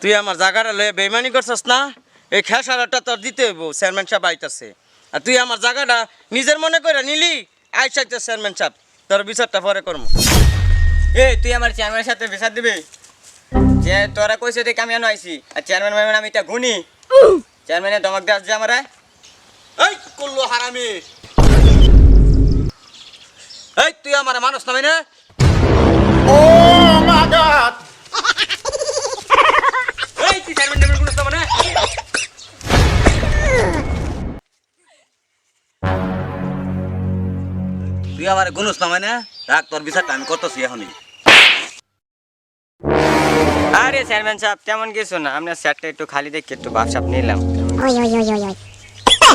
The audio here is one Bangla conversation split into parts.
তুই আমার জায়গাটা লয়ে বেইমানি করছস না? এই খেসারাটা তোর দিতে হইব চেয়ারম্যান সাহেব আইতাছে। আর তুই আমার জায়গাটা নিজের মনে করে নিলি আইসাইতে চেয়ারম্যান সাহেব। তোর বিচারটা পরে করব এই তুই আমার চেয়ারম্যানের সাথে বিচার দিবি? যে তোরা কইছে দেখে আমি এনে আইছি আর চেয়ারম্যান ম্যাম আমি এটা গুনি চেয়ারম্যানে দমক দাস যে আমারে। এই কুল্লু হারামি। এই তুই আমার মানুষ নবি না এই তুই আমার গুনুস না মানে? রাখ তোর বিচারটা আমি করতেছি এখনই। আরে চেয়ারম্যান সাহেব তেমন কিছু না। আপনার স্যারটা একটু খালি দেখে একটু বাপসাপ নিলাম.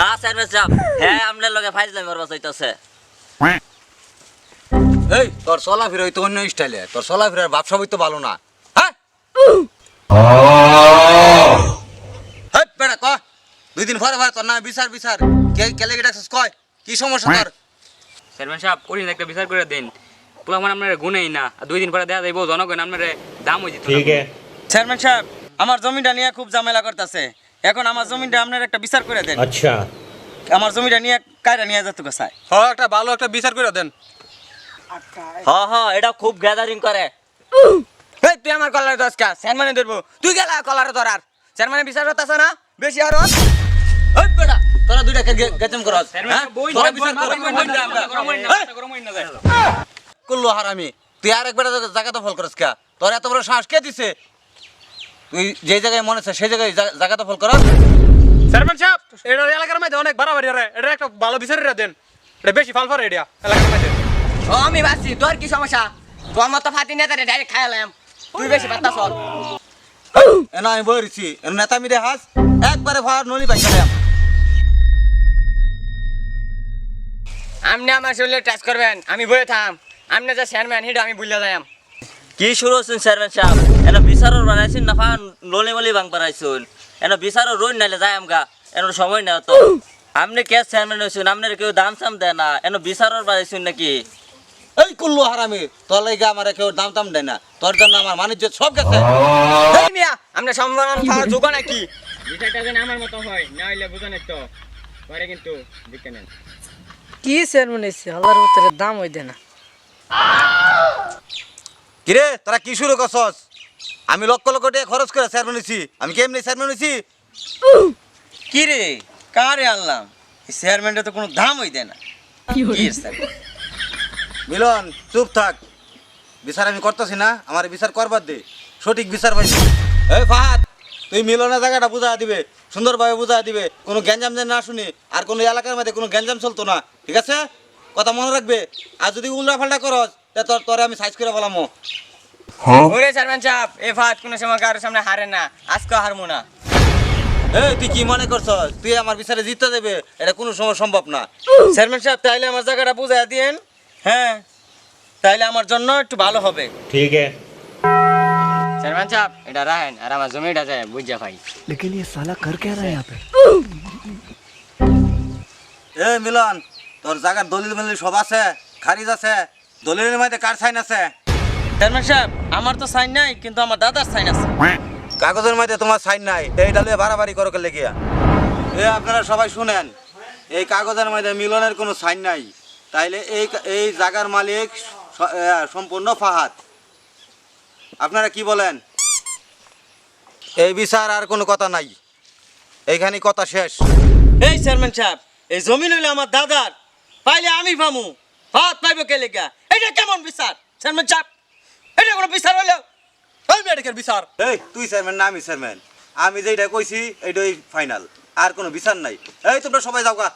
না চেয়ারম্যান সাহেব। হ্যাঁ আপনার লগে ফাইজলামি করবা চাইতেছে। এই তোর চলাফেরা হইতো অন্য স্টাইলে। তোর ব্যবসা হইতো ভালো না। হ্যাঁ? ক? দুই দিন পরে পরে তোর নামে বিচার বিচার। কে কেলে ডাকছিস? কয়? কি সমস্যা তোর? চেয়ারম্যান সাহেব কঠিন একটা বিচার করে দিন। মানে আপনার গুণেই না। দুই দিন পরে দেখা যাইব জনগণ আপনার দাম হয়ে যেত চেয়ারম্যান সাহেব আমার জমিটা নিয়ে খুব ঝামেলা করতেছে। এখন আমার জমিটা আপনার একটা বিচার করে দেন। আচ্ছা। আমার জমিটা নিয়ে কায়রা নিয়ে যেত গোসাই হ একটা ভালো একটা বিচার করে দেন। হ্যাঁ হ্যাঁ এটা খুব গ্যাদারিং করে। এই তুই আমার কলারে দশকা চেয়ারম্যানে ধরবো। তুই গেলা কলারে ধরার। চেয়ারম্যানে বিচার করতেছ না? বেশি আর। এই বেটা তোরা দুইটা গেচম করস হ্যাঁ? তোরা বিচার কর। কুল্লু হারামি তুই আর একবার জায়গা দখল করস কে? তোর এত বড় সাহস কে দিছে? তুই যে জায়গায় মনে আছে সেই জায়গায় জায়গা দখল করস চেয়ারম্যান সাহেব এটা এলাকার মধ্যে অনেক বাড়াবাড়ি রে। এটা একটা ভালো বিচারের দেন এটা বেশি ফাল ফার এরিয়া এলাকার মধ্যে। ও আমি বাসি তোর কি সমস্যা? তোর মতো ফাতি নেতারে ডাইরেক্ট খাইলাম তুই বেশি পাত্তা চল। এনা আমি বইছি নেতা মিরে হাস একবারে ভার নলি পাই আপনি আমার শরীরে টাচ করবেন আমি বয়ে থাম। আপনি যে চেয়ারম্যান হিটা আমি ভুলে যাই কি শুরু হচ্ছেন চেয়ারম্যান সাহেব? এনে বিচারর বানাইছেন না ফা লোনে মলি বাং পারাইছুন এনে বিচারর রইন নাইলে যায় আমগা এনে সময় না তো আপনি কে চেয়ারম্যান হইছুন? আপনার কেউ দাম সাম দেয় না। এনে বিচারর বানাইছুন নাকি? এই কুল্লু হারামি তোর লাগে আমার কেউ দাম টাম দেয় না। তোর জন্য আমার বাণিজ্য সব গেছে। এই মিয়া আমরা সম্মান পাওয়ার যোগ্য নাকি? বিষয়টা যেন আমার মতো হয় না হইলে বুঝানের তো। পরে কিন্তু দিকে নেন। কি চেয়ারম্যান এসছে আল্লাহর ভিতরে দাম হইতে না কিরে তোরা কি শুরু করছস? আমি লক্ষ লক্ষ টাকা খরচ করে চেয়ারম্যান হইছি। আমি কেমনি চেয়ারম্যান হইছি? কি রে কারে আনলাম? এই চেয়ারম্যানটা তো কোনো দাম হই দেয় না? মিলন চুপ থাক। বিচার আমি করতেছি না আমার বিচার করবার দে। সঠিক বিচার পাইছি। এই ফাহাদ তুই মিলনের জায়গাটা বুঝা দিবে। সুন্দরভাবে বুঝাই দিবে কোনো গ্যাঞ্জাম যেন না শুনি আর কোনো এলাকার মধ্যে কোনো গ্যাঞ্জাম চলতো না ঠিক আছে? কথা মনে রাখবে? আর যদি উল্টা ফাল্টা করস তোর তোরে আমি সাইজ করে বলামো। হ্যাঁ? এ কোনো সময় কারোর সামনে হারে না আজকে না। তুই কি মনে তুই আমার বিচারে জিততে দেবে এটা কোনো সময় সম্ভব না। তাইলে আমার জায়গাটা দিয়েন হ্যাঁ? তাইলে আমার জন্য একটু ভালো হবে। ঠিক আছে। চেয়ারম্যান সাহেব এটা রাখেন আর আমার জমিটা যায় বুঝা ভাই এ মিলন তোর জায়গার দলিল মিলিল সব আছে খারিজ আছে দলিলের মধ্যে কার সাইন আছে? চেয়ারম্যান সাহেব আমার তো সাইন নাই কিন্তু আমার দাদার সাইন আছে। কাগজের মধ্যে তোমার সাইন নাই এইটা লিয়ে বাড়াবাড়ি করো কে লেগিয়া এ আপনারা সবাই শুনেন এই কাগজের মধ্যে মিলনের কোনো সাইন নাই। তাইলে এই এই জায়গার মালিক স- এ, সম্পূর্ণ ফাহাদ। আপনারা কি বলেন? এই বিচার আর কোনো কথা নাই। এইখানে কথা শেষ। এই চেয়ারম্যান সাহেব এই জমি হইলে আমার দাদার পাইলে আমি পামু। হাত পাইব কে লেগা? এটা কেমন বিচার? চেয়ারম্যান সাহেব এটা কোনো বিচার হইল? ওই মেডিকেল বিচার। এই তুই চেয়ারম্যান না আমি চেয়ারম্যান। আমি যেটা কইছি এইটাই ফাইনাল। আর কোনো বিচার নাই। এই তোমরা সবাই যাও গা।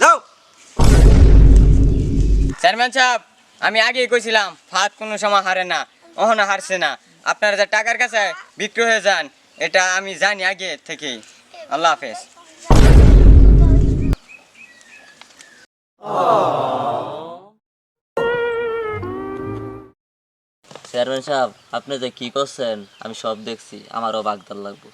যাও। চেয়ারম্যান সাহেব আমি আগেই কইছিলাম ভাত কোনো সময় হারে না। অহনা হারছে না। আপনারা যে টাকার কাছে বিক্রি হয়ে যান এটা আমি জানি আগে থেকেই। আল্লাহ হাফেজ। চেয়ারম্যান সাহেব আপনি যে কি করছেন আমি সব দেখছি। আমারও বাগদার লাগবো।